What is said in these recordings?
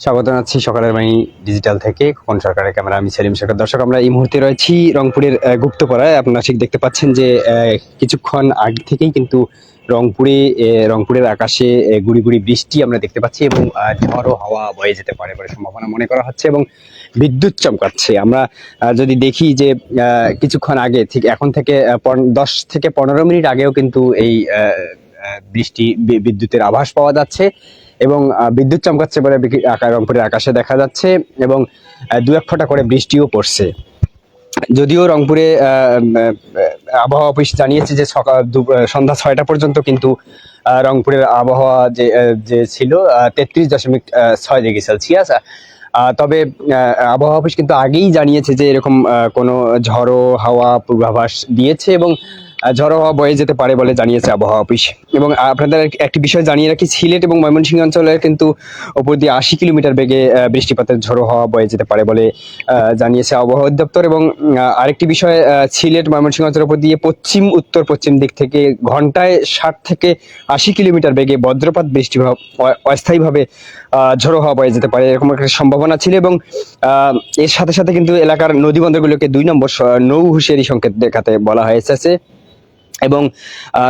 স্বাগত জানাচ্ছি সকালের বাণী ডিজিটাল থেকে। খোকন সরকারের ক্যামেরা আমি সেলিম সরকার দর্শক আমরা এই মুহূর্তে রয়েছি রংপুরের গুপ্তপাড়ায়। আপনারা ঠিক দেখতে পাচ্ছেন যে কিছুক্ষণ আগে থেকেই কিন্তু রংপুরে রংপুরের আকাশে গুড়ি গুড়ি বৃষ্টি আমরা দেখতে পাচ্ছি এবং আহ, ঝড়ো হাওয়া বয়ে যেতে পারে বলে সম্ভাবনা মনে করা হচ্ছে এবং বিদ্যুৎ চমকাচ্ছে। আমরা যদি দেখি যে কিছুক্ষণ আগে ঠিক এখন থেকে দশ থেকে পনেরো মিনিট আগেও কিন্তু এই বৃষ্টি বিদ্যুতের আভাস পাওয়া যাচ্ছে। এবং বিদ্যুৎ চমকাচ্ছে বলে রংপুরের আকাশে দেখা যাচ্ছে এবং দু এক ফোঁটা করে বৃষ্টিও পড়ছে। যদিও রংপুরে আবহাওয়া অফিস জানিয়েছে যে সকাল সন্ধ্যা ছয়টা পর্যন্ত কিন্তু রংপুরের আবহাওয়া যে যে ছিল তেত্রিশ দশমিক ছয় ডিগ্রি সেলসিয়াস। তবে আবহাওয়া অফিস কিন্তু আগেই জানিয়েছে যে এরকম কোনো ঝড়ো হাওয়া পূর্বাভাস দিয়েছে এবং ঝড়ো হাওয়া বয়ে যেতে পারে বলে জানিয়েছে আবহাওয়া অফিস। এবং আপনাদের একটি বিষয় জানিয়ে রাখি, সিলেট এবং ময়মনসিংহ অঞ্চলে কিন্তু ওপর দিয়ে আশি কিলোমিটার বেগে বৃষ্টিপাতের ঝড়ো হাওয়া বয়ে যেতে পারে বলে জানিয়েছে আবহাওয়া অধিদপ্তর। এবং আরেকটি বিষয় সিলেট, ময়মনসিংহ অঞ্চলের উপর দিয়ে পশ্চিম, উত্তর, পশ্চিম দিক থেকে ঘন্টায় ষাট থেকে আশি কিলোমিটার বেগে বজ্রপাত বৃষ্টি অস্থায়ীভাবে ঝড়ো হাওয়া বয়ে যেতে পারে, এরকম একটা সম্ভাবনা ছিল। এবং এর সাথে সাথে কিন্তু এলাকার নদী বন্দরগুলোকে দুই নম্বর নৌ হুঁশিয়ারি সংকেত দেখাতে বলা হয়েছে। এবং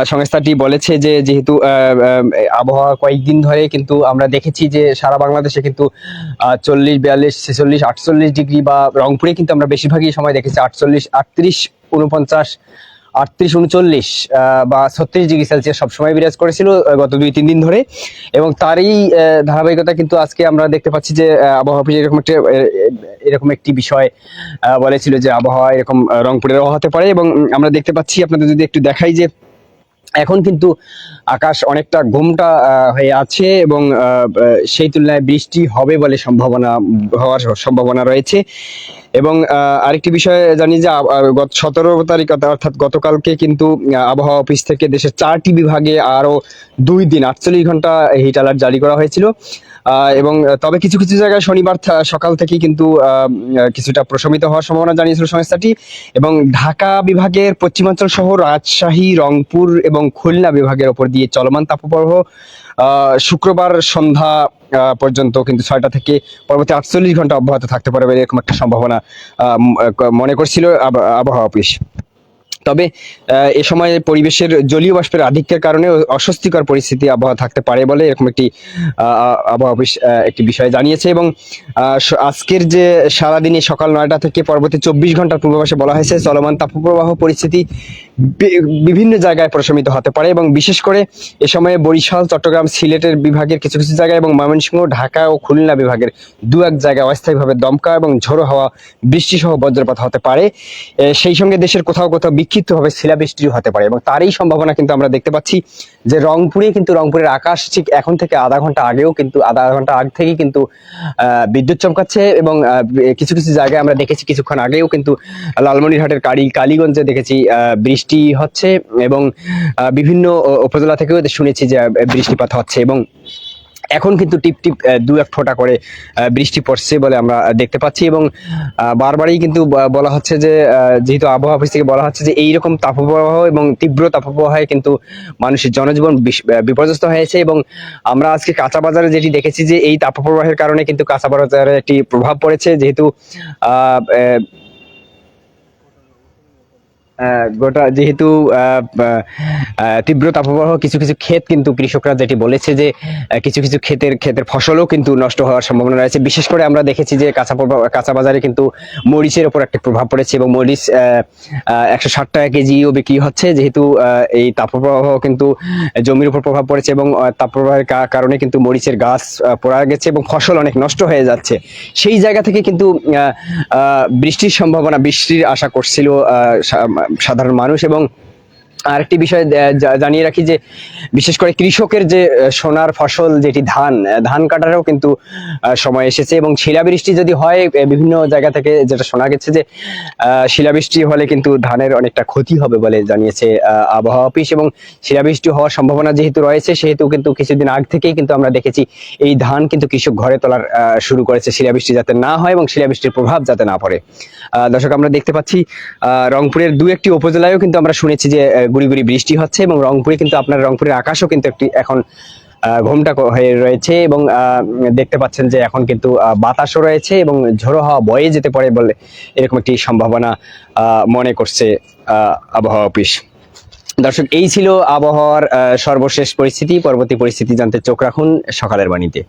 সংস্থাটি বলেছে যে যেহেতু আবহাওয়া কয়েকদিন ধরে কিন্তু আমরা দেখেছি যে সারা বাংলাদেশে কিন্তু চল্লিশ, বিয়াল্লিশ, ছেচল্লিশ, আটচল্লিশ ডিগ্রি বা রংপুরে কিন্তু আমরা বেশিরভাগই সময় দেখেছি আটচল্লিশ, আটত্রিশ উনপঞ্চাশ আটত্রিশ উনচল্লিশ বা ছত্রিশ ডিগ্রি সেলসিয়াস সবসময় বিরাজ করেছিল গত দুই তিন দিন ধরে। এবং তারই ধারাবাহিকতা কিন্তু আজকে আমরা দেখতে পাচ্ছি যে আবহাওয়া অফিস এরকম একটা এরকম একটি বিষয় বলেছিল যে আবহাওয়া এরকম আহ, রংপুরেরও হতে পারে। এবং আমরা দেখতে পাচ্ছি আপনাদের যদি একটু দেখাই যে এখন কিন্তু আকাশ অনেকটা ঘুমটা হয়ে আছে এবং সেই তুলনায় বৃষ্টি হবে বলে সম্ভাবনা হওয়ার সম্ভাবনা রয়েছে। এবং আরেকটি বিষয় জানি যে গত সতেরো তারিখ অর্থাৎ- গতকালকে কিন্তু আবহাওয়া অফিস থেকে দেশের চারটি বিভাগে আরও দুই দিন, আটচল্লিশ ঘণ্টা হিট অ্যালার্ট জারি করা হয়েছিল। এবং তবে কিছু কিছু জায়গায় শনিবার সকাল থেকেই কিন্তু কিছুটা প্রশমিত হওয়ার সম্ভাবনা জানিয়েছিল সংস্থাটি। এবং ঢাকা বিভাগের পশ্চিমাঞ্চল সহ রাজশাহী, রংপুর এবং খুলনা বিভাগের ওপর দিয়ে চলমান তাপপ্রবাহ শুক্রবার সন্ধ্যা পর্যন্ত কিন্তু ছয়টা থেকে পরবর্তী আটচল্লিশ ঘণ্টা অব্যাহত থাকতে পারে বলে এরকম একটা সম্ভাবনা মনে করছিল আব- আবহাওয়া অফিস। তবে এ সময় পরিবেশের জলীয় বাষ্পের আধিক্যের কারণে অস্বস্তিকর পরিস্থিতি আবহাওয়া থাকতে পারে বলে এরকম একটি আবহাওয়া অফিস একটি বিষয় জানিয়েছে এবং আজকের যে সারাদিনে সকাল নয়টা থেকে পরবর্তী চব্বিশ ঘণ্টার পূর্বাভাসে বলা হয়েছে চলমান তাপপ্রবাহ পরিস্থিতি বিভিন্ন জায়গায় প্রশমিত হতে পারে এবং বিশেষ করে এ সময়ে বরিশাল চট্টগ্রাম সিলেটের বিভাগের কিছু কিছু জায়গায় এবং ময়মনসিংহ ঢাকা ও খুলনা বিভাগের দু এক জায়গায় অস্থায়ীভাবে দমকা এবং ঝোড়ো হাওয়া বৃষ্টি সহ বজ্রপাত হতে পারে। সেই সঙ্গে দেশের কোথাও কোথাও বিক্ষিপ্তভাবে শিলাবৃষ্টিও হতে পারে এবং তারই সম্ভাবনা কিন্তু আমরা দেখতে পাচ্ছি যে রংপুরে কিন্তু রংপুরের আকাশ ঠিক এখন থেকে আধা ঘণ্টা আগেও কিন্তু আধা ঘণ্টা আগ থেকেই কিন্তু বিদ্যুৎ চমকাচ্ছে এবং কিছু কিছু জায়গায় আমরা দেখেছি কিছুক্ষণ আগেও কিন্তু লালমনিরহাটের কালী কালীগঞ্জে দেখেছি আহ, বৃষ্টি হচ্ছে এবং বিভিন্ন উপজেলা থেকেও শুনেছি যে বৃষ্টিপাত হচ্ছে এবং এখন কিন্তু টিপ টিপ দু এক ফোঁটা করে বৃষ্টি পড়ছে বলে আমরা দেখতে পাচ্ছি এবং বারবারই কিন্তু বলা হচ্ছে যে যেহেতু আবহাওয়া অফিস থেকে বলা হচ্ছে যে, এইরকম তাপপ্রবাহ এবং তীব্র তাপপ্রবাহে কিন্তু মানুষের জনজীবন বিপর্যস্ত হয়েছে এবং আমরা আজকে কাঁচা বাজারে যেটি দেখেছি যে, এই তাপপ্রবাহের কারণে কিন্তু কাঁচা বাজারে একটি প্রভাব পড়েছে। যেহেতু গোটা যেহেতু তীব্র তাপপ্রবাহ, কিছু কিছু ক্ষেত কিন্তু কৃষকরা যেটি বলেছে যে কিছু কিছু ক্ষেতের ক্ষেতের ফসলও কিন্তু নষ্ট হওয়ার সম্ভাবনা রয়েছে। বিশেষ করে আমরা দেখেছি যে কাঁচা কাঁচা বাজারে কিন্তু মরিচের ওপর একটা প্রভাব পড়েছে এবং মরিচ একশো ষাট টাকা কেজিও বিক্রি হচ্ছে। যেহেতু এই তাপপ্রবাহ কিন্তু জমির উপর প্রভাব পড়েছে এবং তাপপ্রবাহের কারণে কিন্তু মরিচের গাছ পড়া গেছে এবং ফসল অনেক নষ্ট হয়ে যাচ্ছে। সেই জায়গা থেকে কিন্তু বৃষ্টির সম্ভাবনা, বৃষ্টির আশা করছিল সাধারণ মানুষ এবং আরেকটি বিষয় জানিয়ে রাখি যে বিশেষ করে কৃষকের যে সোনার ফসল যেটি ধান ধান কাটারও কিন্তু সময় এসেছে এবং শিলাবৃষ্টি যদি হয় বিভিন্ন জায়গা থেকে যেটা শোনা গেছে যে শিলাবৃষ্টি হলে কিন্তু ধানের অনেকটা ক্ষতি হবে বলে জানিয়েছে আবহাওয়া অফিস এবং শিলাবৃষ্টি হওয়ার সম্ভাবনা যেহেতু রয়েছে, সেহেতু কিন্তু কিছুদিন আগ থেকেই কিন্তু আমরা দেখেছি এই ধান কিন্তু কৃষক ঘরে তোলার শুরু করেছে। শিলাবৃষ্টি যাতে না হয় এবং শিলাবৃষ্টির প্রভাব যাতে না পড়ে। দর্শক, আমরা দেখতে পাচ্ছি রংপুরের দু একটি উপজেলায়ও কিন্তু আমরা শুনেছি যে গুড়ি গুড়ি বৃষ্টি হচ্ছে এবং রংপুরে কিন্তু আপনার রংপুরের আকাশও কিন্তু একটি এখন ঘোমটা হয়ে রয়েছে এবং দেখতে পাচ্ছেন যে এখন কিন্তু বাতাসও রয়েছে এবং ঝোড়ো হাওয়া বয়ে যেতে পারে বলে এরকম একটি সম্ভাবনা মনে করছে আবহাওয়া অফিস। দর্শক, এই ছিল আবহাওয়ার সর্বশেষ পরিস্থিতি। পরবর্তী পরিস্থিতি জানতে চোখ রাখুন সকালের বাণীতে।